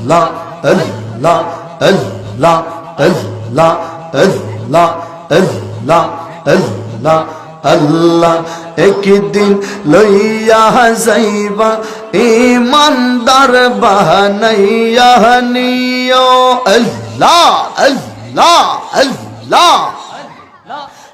আল্লাহ আল্লাহ আল্লাহ আল্লাহ আল্লাহ আল্লাহ আল্লাহ আল্লাহ একদিন লইয়া যাইবা ইমানদার বাহানাইয়া নিও আল্লাহ আল্লাহ আল্লাহ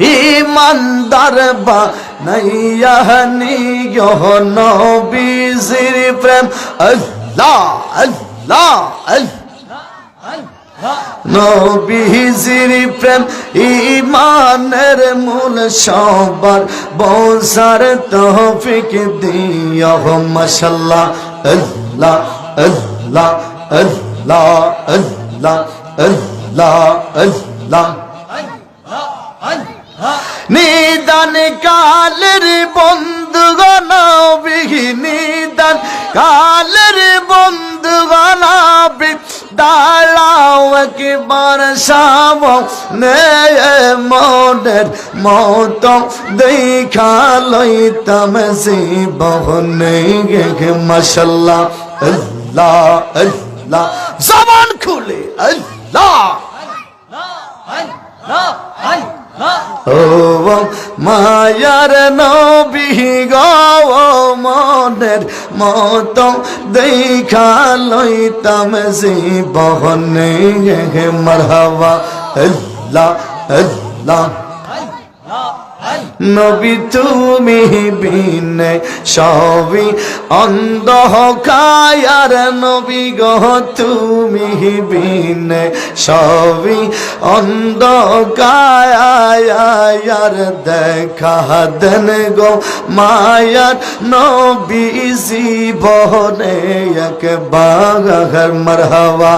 ইমানদার বা নাইয়াহানিয় নবীজির প্রেম আল্লাহ আল্লাহ নবীজির প্রেম ইমানের মূল সবার বসার তৌফিক দিও মাশাল্লাহ আল্লাহ আল্লাহ আল্লাহ আল্লাহ আল্লাহ আল্লাহ। নিদান কালের বন্ধু গণবি নিদান কালের বন্ধু গণবি দাঁড়াও একবার সাব নে মনের মত দেখা লইতাম সে বহনে গে মশাল্লাহ, আল্লাহ আল্লাহ। জবান খুলে আল্লাহ। ও মায়ার নবী গো মনের মত দেখা লইতাম সে বহনে মরহবা আল্লাহ আল্লাহ। নবী তুমি বিনে সবই অন্ধ কায়ার নবী গহ তুমি বিনে সবই অন্ধ কায়ার দেখা দেন গো মায়ার নবী জীবনে এক বাগার মরহবা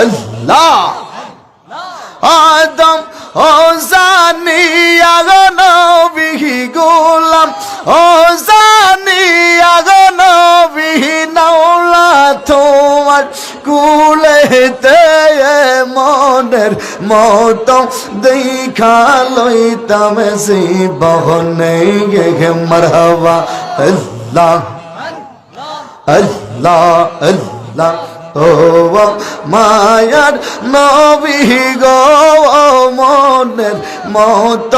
আল্লাহ। আদম ও জানি আগনবি গোলাম ও জানি আগনবি নাওলা তোমার কুলেতে মনের মত দেখা লইতাম সে বহনে গে মরহবা। আল্লাহ আল্লাহ আল্লাহ। মায়ার নবী গো মনের মত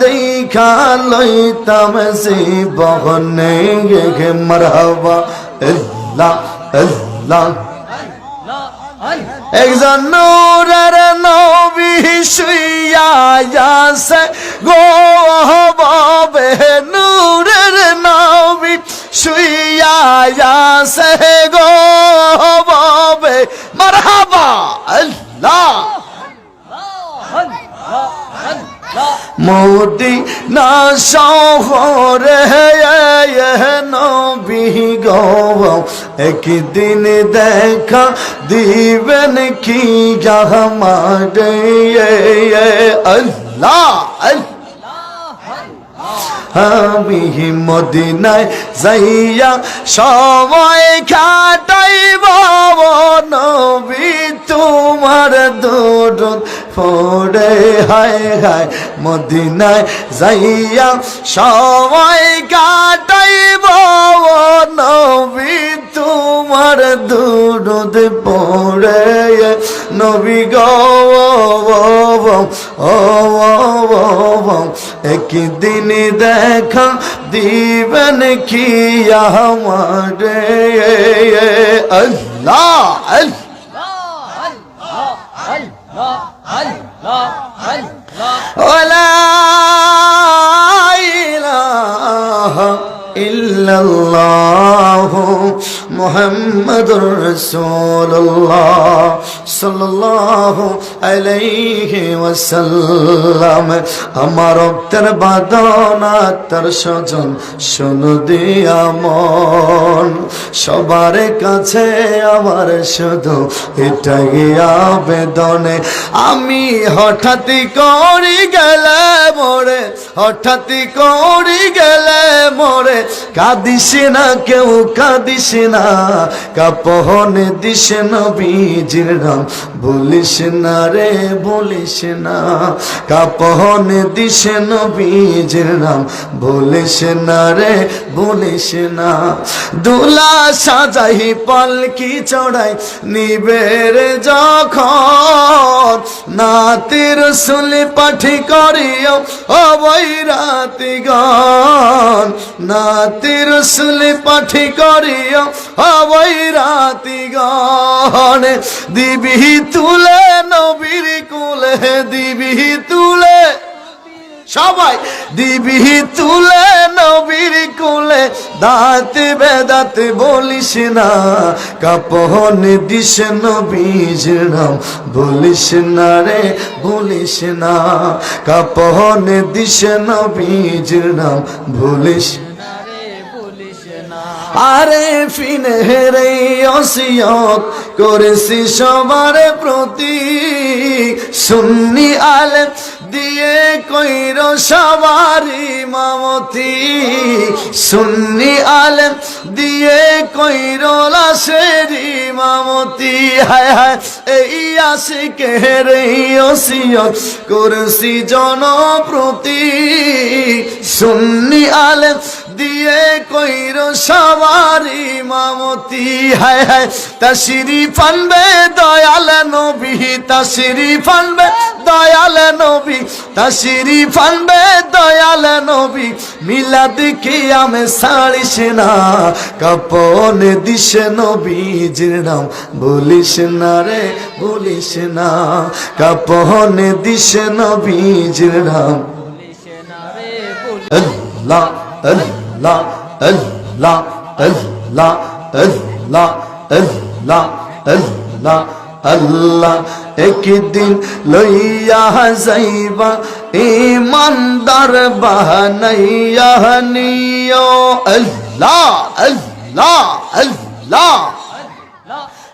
দেখা লইতাম সে বহনে গে মরহবা আল্লাহ আল্লাহ একজন নূরের নবী শুইয়া গো নূরের নবী গো বাবে মারহাবা আল্লাহ মোদি না শহরে নবী গো, একদিন দেখা দিবেন কি আমারে আল্লাহ। আমি মদিনায় যাইয়া সময় কাটাইব। নবী তোমার দূর ফোড়ে হায় হায় মদিনায় যাইয়া সময় কাটাইব নবী তোমার দূরদ পড়ে নবী গো ও একদিন দেখা দিবেন কি আমারে আল্লাহ আল্লাহ ওলা ইলাহা ইল্লাল্লাহ মুহাম্মাদুর রাসূলুল্লাহ সাল্লাল্লাহু আলাইহি ওয়াসাল্লাম। আমার রক্তের বাদনা তার সজন শোনো দিয়া মন। সবার কাছে আমার শুধু এটাই আবেদনে। আমি হঠাৎ করি গেলে মোরে হঠাৎ করি গেলে মোরে কাঁদিস না, কেউ কাঁদিস না। কাপন দিস নবীজির নাম। বলিস না রে বলিস না। কাপন দিস নবীজির নাম। বলিস না রে বলিস না। দুলা সাজাই পালকি চড়াই নিবের যখন। নাতির সুলি পাঠি করিও অবৈ রাতি গান নাতির সুলি পাঠি করিও অবৈ রাতি গান দিবি তুলে, নবীর কুলে, দিবি তুলে। সবাই, দিবি তুলে, নবীর কুলে। দাঁত বেদাত বলিস না, কাপন দিস নবীজ নাম। বলিস না রে, বলিস না, কাপন দিস নবীজ নাম। বলিস আরে ফিনে রে অসিয়ত করেছি সবার প্রতি। সুন্নি আলেম দিয়ে কইর সবারি মামতি। সুন্নি আলেম দিয়ে কইর লাশেরি মামতি। হায় হায়, এই আশিকে রে অসিয়ত করেছি জনপ্রতি। সুন্নি আলেম দিয়ে কইর সবারি মামতি হায় হায়। তাসিরি ফানবে দয়াল নবী তাসিরি ফানবে দয়াল নবী তাসিরি ফানবে দয়াল নবী। মিলাদ কি আমি সাড়িস না কাপন দিস নবীজির নাম। বলিস না রে বলিস না কাপন দিস নবীজির নাম। আল্লাহ আল্লাহ। আল্লাহ আল্লাহ আল্লাহ আল্লাহ আল্লাহ আল্লাহ একদিন লইয়া যাইবা ইমানদার বাহানাইয়া নিও আল্লাহ আল্লাহ আল্লাহ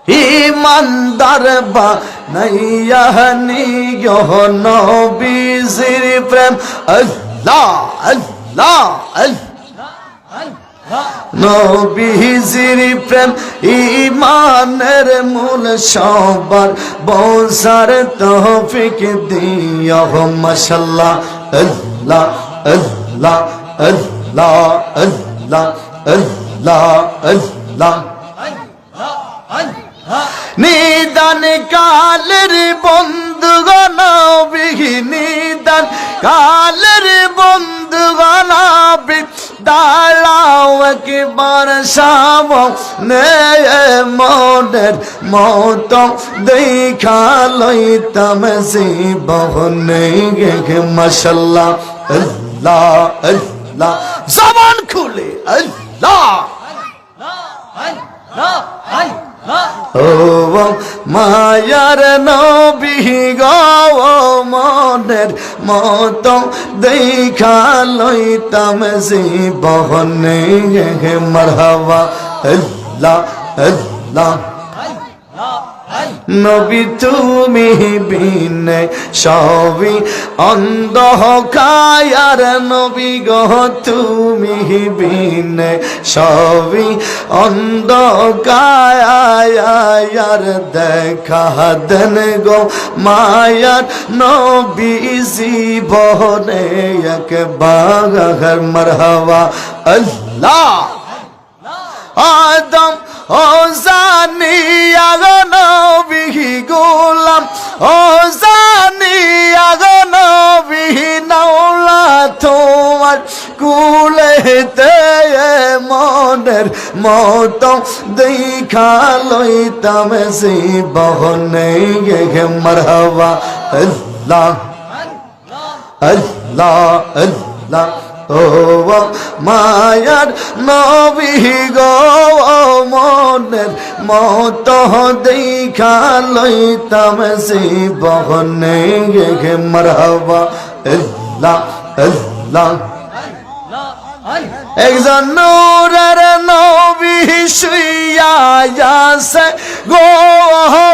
ইমানদার বা নাইয়া নিও নবীজির প্রেম আল্লাহ আল্লাহ আল্লাহ নবীজির প্রেম ইমানের মূল সবার বসার তৌফিক দিও মাশাল্লাহ, আল্লাহ আল্লাহ আল্লাহ আল্লাহ আল্লাহ আল্লাহ। নিদান কালের বন্ধুগণ বিহি নিদান কালের বন্ধু বন্ধুগণ দাঁড়াও একবার সাব নে মনের মত দেখা লইতাম জীবনে গে মশাল্লাহ, আল্লাহ আল্লাহ। জবান খুলে, আল্লাহ। ও মায়ার নবী গো মনের মত দেখা লইতাম জীবনে মরহবা আল্লাহ আল্লাহ নবী তুমি বিনে সবই কায়ার নবী গহ তুমি বিনে সবই কায়ার দেখা দেন গো মায়ার নবী জীবনে এক একবার মরহবা। আল্লাহ। আদম ও জানি আগনবি গোলাম। ও জানি আগনবি নাওলা তোমার কুলেতে মনের মত। দেখা লইতাম জীবনে মরহবা। আল্লাহ আল্লাহ আল্লাহ। ও মায়ার নবী গো মনের মত দেখা লইতাম জীবনে গে মরহবা আল্লাহ আল্লাহ একজন নূরের নবী শুইয়া যাছে গো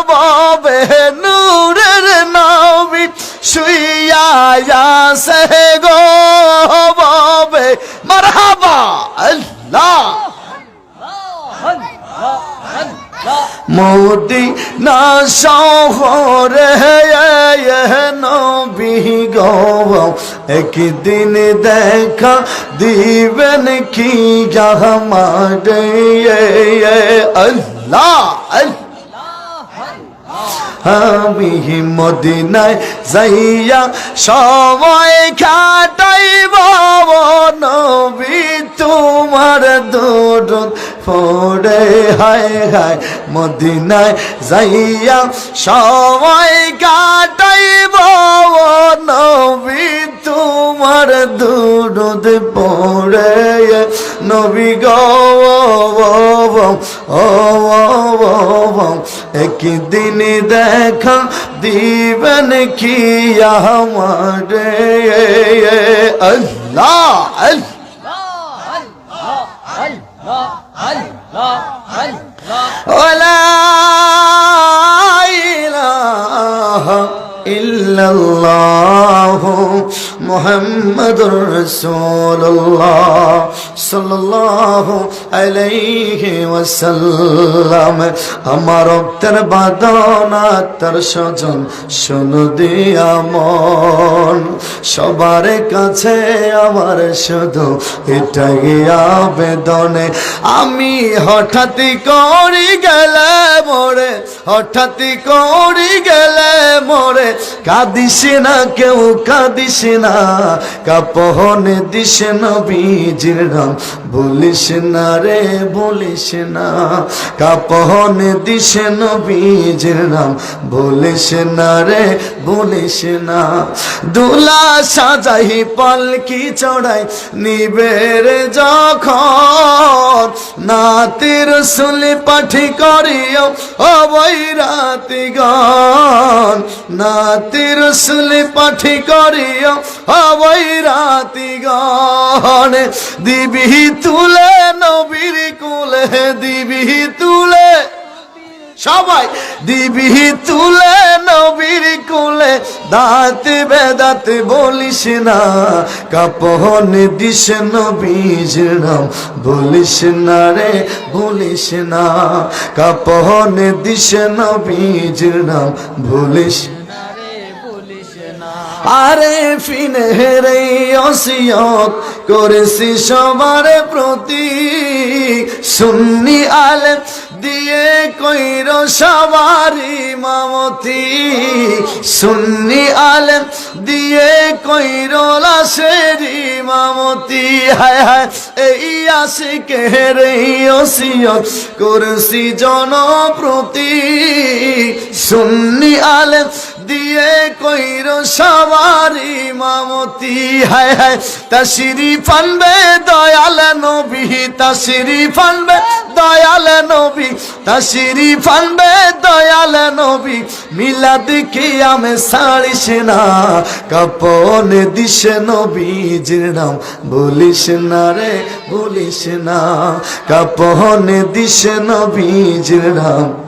বাবে নূরের নবী শুইয়া গো বাবে মারহাবা আল্লাহ মোদি না শহরে নবী গো একদিন দেখা দিবেন কি আমারে আল্লাহ আল্লাহ আমি মদিনায় যাইয়া সময় কাটাইব নবী, তোমার দূর পড়ে, হায় হায়, মদিনায় যাইয়া সময় কাটাইব নবী, তোমার দূর পড়ে নবী একদিন দেখা দিবেন কি আমারে? আল্লাহ আল্লাহ। ইল্লাল্লাহ। মোহাম্মদুর রসুল্লাহ সাল্লাল্লাহু আলাইহি ওয়াসাল্লাম। আমার অক্তের বাদনা, তার সজন শুনু দিয়া মন। সবার কাছে আমার শুধু এটাই আবেদনে। আমি হঠাৎ করি গেলে মোরে, হঠাৎ করি গেলে মোরে। কাঁদিস না কেউ, কাঁদিস না কাপহনে দিশে নবীজির নাম। বলিস না রে, বলিস না। কাপহনে দিস নবীজির নাম। বলিস না রে, বলিস না। দুলা সাজাই পালকি চড়াই নিবের যখন। নাতির সুলি পাঠি করিও অবৈ রাতি গন নাতির সুলি পাঠি করিও অবৈ রাতি গন দিবি তুলে, নবীর কুলে দিবি তুলে। সবাই, দিবি তুলে, নবীর কুলে। দাঁত বেদাত বলিস না, কাপন দিস নবীজ নাম। বলিস না রে, বলিস না, কাপন দিস নবীজ নাম। বলিস আরে ফিনে রে অসিয়ত করেছি সবার প্রতি। সুন্নি আলেম দিয়ে কইর সবারি মামতি। সুন্নি আলেম দিয়ে কইর লাশেরি মামতি। হায় হায়, এই আশিকে রে অসিয়ত করেছি জনপ্রতি। সুন্নি আলেম দিয়ে কইর সবারি মামতি, হায় হায়। তাসিরি ফানবে দয়াল নবী, তাসিরি ফানবে দয়াল নবী, তাসিরি ফানবে দয়াল নবী। মিলাদ কি আমি সারিস না, কাপন দিস নবীজির নাম। বলিস না রে, বলিস না, কাপন দিস নবীজির নাম।